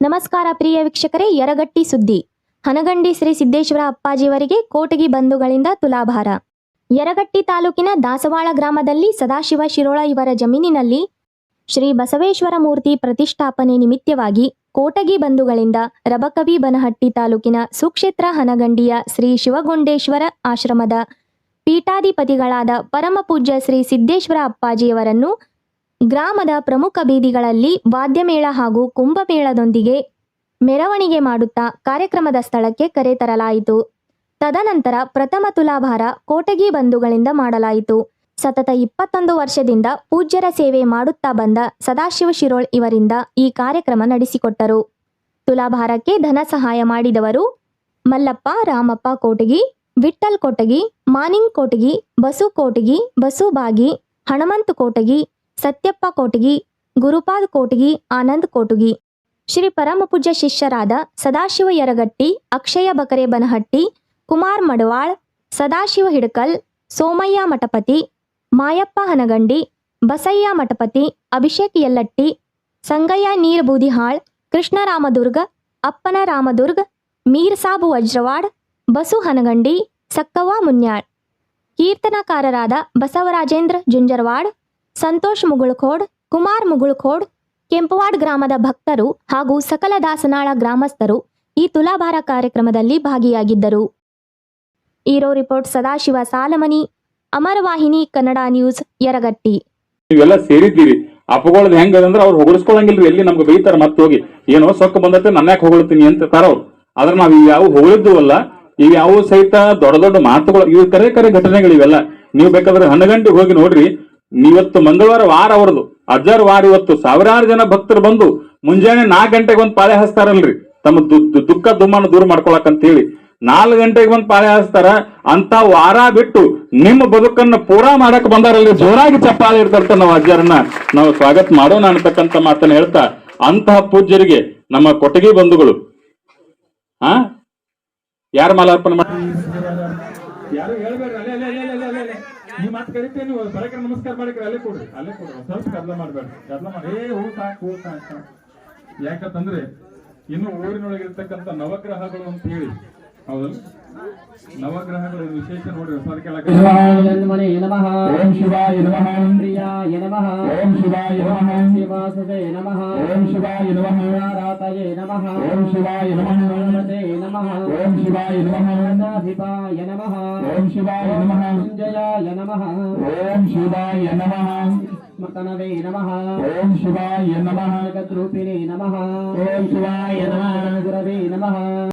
ನಮಸ್ಕಾರ ಪ್ರಿಯ ವೀಕ್ಷಕರೇ, ಯರಗಟ್ಟಿ ಸುದ್ದಿ. ಹನಗಂಡಿ ಶ್ರೀ ಸಿದ್ದೇಶ್ವರ ಅಪ್ಪಾಜಿಯವರಿಗೆ ಕೋಟಗಿ ಬಂಧುಗಳಿಂದ ತುಲಾಭಾರ. ಯರಗಟ್ಟಿ ತಾಲೂಕಿನ ದಾಸವಾಳ ಗ್ರಾಮದಲ್ಲಿ ಸದಾಶಿವ ಶಿರೋಳ ಇವರ ಜಮೀನಿನಲ್ಲಿ ಶ್ರೀ ಬಸವೇಶ್ವರ ಮೂರ್ತಿ ಪ್ರತಿಷ್ಠಾಪನೆ ನಿಮಿತ್ತವಾಗಿ ಕೋಟಗಿ ಬಂಧುಗಳಿಂದ ರಬಕವಿ ಬನಹಟ್ಟಿ ತಾಲೂಕಿನ ಸುಕ್ಷೇತ್ರ ಹನಗಂಡಿಯ ಶ್ರೀ ಶಿವಗೊಂಡೇಶ್ವರ ಆಶ್ರಮದ ಪೀಠಾಧಿಪತಿಗಳಾದ ಪರಮಪೂಜ್ಯ ಶ್ರೀ ಸಿದ್ದೇಶ್ವರ ಅಪ್ಪಾಜಿಯವರನ್ನು ಗ್ರಾಮದ ಪ್ರಮುಖ ಬೀದಿಗಳಲ್ಲಿ ವಾದ್ಯಮೇಳ ಹಾಗೂ ಕುಂಭಮೇಳದೊಂದಿಗೆ ಮೆರವಣಿಗೆ ಮಾಡುತ್ತಾ ಕಾರ್ಯಕ್ರಮದ ಸ್ಥಳಕ್ಕೆ ಕರೆತರಲಾಯಿತು ತದನಂತರ ಪ್ರಥಮ ತುಲಾಭಾರ ಕೋಟಗಿ ಬಂಧುಗಳಿಂದ ಮಾಡಲಾಯಿತು. ಸತತ ಇಪ್ಪತ್ತೊಂದು ವರ್ಷದಿಂದ ಪೂಜ್ಯರ ಸೇವೆ ಮಾಡುತ್ತಾ ಬಂದ ಸದಾಶಿವ ಶಿರೋಳ್ ಇವರಿಂದ ಈ ಕಾರ್ಯಕ್ರಮ ನಡೆಸಿಕೊಟ್ಟರು. ತುಲಾಭಾರಕ್ಕೆ ಧನ ಸಹಾಯ ಮಾಡಿದವರು ಮಲ್ಲಪ್ಪ, ರಾಮಪ್ಪ, ಕೋಟಗಿ ವಿಠ್ಠಲ್ ಕೋಟಗಿ, ಮಾನಿಂಗ್ ಕೋಟಗಿ, ಬಸು ಕೋಟಗಿ, ಬಸು ಬಾಗಿ, ಹಣಮಂತ್ ಕೋಟಗಿ, ಸತ್ಯಪ್ಪ ಕೋಟಗಿ, ಗುರುಪಾದ್ ಕೋಟಗಿ, ಆನಂದ್ ಕೋಟಗಿ. ಶ್ರೀ ಪರಮಪೂಜ್ಯ ಶಿಷ್ಯರಾದ ಸದಾಶಿವ ಯರಗಟ್ಟಿ, ಅಕ್ಷಯ ಬಕರೆ ಬನಹಟ್ಟಿ, ಕುಮಾರ್ ಮಡವಾಳ್, ಸದಾಶಿವ ಹಿಡಕಲ್, ಸೋಮಯ್ಯ ಮಠಪತಿ, ಮಾಯಪ್ಪ ಹನಗಂಡಿ, ಬಸಯ್ಯ ಮಠಪತಿ, ಅಭಿಷೇಕ್ ಯಲ್ಲಟ್ಟಿ, ಸಂಗಯ್ಯ ನೀರ್ ಬೂದಿಹಾಳ್, ಕೃಷ್ಣರಾಮದುರ್ಗ ಅಪ್ಪನ ರಾಮದುರ್ಗ ಮೀರ್ಸಾಬು ವಜ್ರವಾಡ್ ಬಸು ಹನಗಂಡಿ ಸಕ್ಕವ್ವ ಮುನ್ಯಾಳ್. ಕೀರ್ತನಕಾರರಾದ ಬಸವರಾಜೇಂದ್ರ ಜುಂಜರ್ವಾಡ್, ಸಂತೋಷ್ ಮುಗುಳ್ಕೋಡ್, ಕುಮಾರ್ ಮುಗುಳ್ಕೋಡ್, ಕೆಂಪವಾಡ್ ಗ್ರಾಮದ ಭಕ್ತರು ಹಾಗೂ ಸಕಲ ದಾಸನಾಳ ಗ್ರಾಮಸ್ಥರು ಈ ತುಲಾಭಾರ ಕಾರ್ಯಕ್ರಮದಲ್ಲಿ ಭಾಗಿಯಾಗಿದ್ದರು. Bureau report Sadashiva Salamani Amaravahini Kannada news, Yaragatti. ಇವೆಲ್ಲ ಸೇರಿದ್ದೀರಿ. ಅಪಗೊಳ್ಳದ್ ಹೆಂಗ ಅಂದ್ರೆ ಅವ್ರು ಹೊಗಳಿಸ್ಕೊಳಂಗಿಲ್ರಿ ಎಲ್ಲಿ ನಮ್ಗೆ ಬೈತಾರ ಮತ್ತೆ ಹೋಗಿ ಏನೋ ಸೊಕ್ಕ ಬಂದತ್ತೆ ನನ್ನ ಯಾಕೆ ಹೊಗಳ್ತೀನಿ ಅಂತ ತಾರ ಅವ್ರು. ಆದ್ರೆ ನಾವ್ ಯಾವ ಹೊಗಳಿದ್ದು ಅಲ್ಲ ಇವ್ ಯಾವ ಸಹಿತ ದೊಡ್ಡ ದೊಡ್ಡ ಮಾತುಗಳು, ಇವು ಕರೆ ಕರೆ ಘಟನೆಗಳು ಇವೆಲ್ಲ. ನೀವು ಬೇಕಾದ್ರೆ ಹನ್ನಗಂಟೆ ಹೋಗಿ ನೋಡ್ರಿ. ನೀವತ್ತು ಮಂಗಳವಾರ ವಾರ ಅವರದು. ಅಜ್ಜಾರ್ ವಾರ ಇವತ್ತು. ಸಾವಿರಾರು ಜನ ಭಕ್ತರು ಬಂದು ಮುಂಜಾನೆ ನಾಲ್ಕು ಗಂಟೆಗೆ ಒಂದು ಪಾಳೆ ಹಚ್ತಾರಲ್ರಿ ತಮ್ಮ ದುಃಖ ದುಮ್ಮಾನ ದೂರ ಮಾಡ್ಕೊಳಕ್ ಅಂತ ಹೇಳಿ. ನಾಲ್ಕು ಗಂಟೆಗೆ ಒಂದು ಪಾಳೆ ಹಚ್ತಾರ ಅಂತ ವಾರ ಬಿಟ್ಟು ನಿಮ್ಮ ಬದುಕನ್ನ ಪೂರಾ ಮಾಡಕ್ ಬಂದಾರಲ್ರಿ. ಜೋರಾಗಿ ಚಪ್ಪಾಳೆ ಇರ್ತಂತ ನಾವು ಅಜ್ಜಾರನ್ನ. ನಾವು ಸ್ವಾಗತ ಮಾಡೋಣ ಅನ್ನತಕ್ಕಂಥ ಮಾತನ್ನ ಹೇಳ್ತಾ ಅಂತಹ ಪೂಜ್ಯರಿಗೆ ನಮ್ಮ ಕೊಟಗಿ ಬಂಧುಗಳು. ಹಾ ಯಾರ ಮಾಲಾರ್ಪಣೆ ಮಾಡ್ತೀನಿ ಯಾರು ಹೇಳ್ಬೇಡ್ರಿ ಅಲ್ಲೇ ಅಲ್ಲೇ ಅಲ್ಲೇ ಅಲ್ಲೇ ಅಲ್ಲೇ ಅಲ್ಲೇ. ನೀವು ಮತ್ತೆ ಕರಿತೀವಿ ನೀವು ಬರಕ್ಕೆ ನಮಸ್ಕಾರ ಮಾಡಿಕ್ರಿ ಅಲ್ಲೇ ಕೊಡ್ರಿ ಅಲ್ಲೇ ಕೊಡ್ರಿ. ಸ್ವಲ್ಪ ಗದ್ಲ ಮಾಡ್ಬೇಡ್ರಿ ಗದ್ಲ ಮಾಡಿ. ಏ ಹೂ ಸಾಕು ಹೂ ಸಾಕು ಯಾಕಂತಂದ್ರೆ ಇನ್ನು ಊರಿನೊಳಗೆ ಇರ್ತಕ್ಕಂಥ ನವಗ್ರಹಗಳು ಅಂತ ಹೇಳಿ ಹೌದಲ್ಲ? ನವಗ್ರಹಗಳ ವಿಶೇಷ ನೋಡಿ ಹೊಸ ಓಂ ಶಿವಾಯ ನಮಃ ಪ್ರಿಯಾಯ ನಮಃ ಓಂ ಶಿವಾಯ ನಮಃ ಶಿವಾಸುತೆ ನಮಃ ಓಂ ಶಿವಾಯ ನಮಃ ರಾತಯೇ ನಮಃ ಓಂ ಶಿವಾಯ ನಮಃ ಗಣಪತೆ ನಮಃ ಓಂ ಶಿವಾಯ ನಮಃ ಗಣಾಧಿಪಾಯ ನಮಃ ಓಂ ಶಿವಾಯ ನಮಃ ಸಂಜಯಾಯ ನಮಃ ಓಂ ಶಿವಾಯ ನಮಃ ಸ್ಮಕನವೇ ನಮಃ ಓಂ ಶಿವಾಯ ನಮಃ ಜಗದ್ರೂಪಿಣೇ ನಮಃ ಓಂ ಶಿವಾಯ ನಮಃ ಗುರವೇ ನಮಃ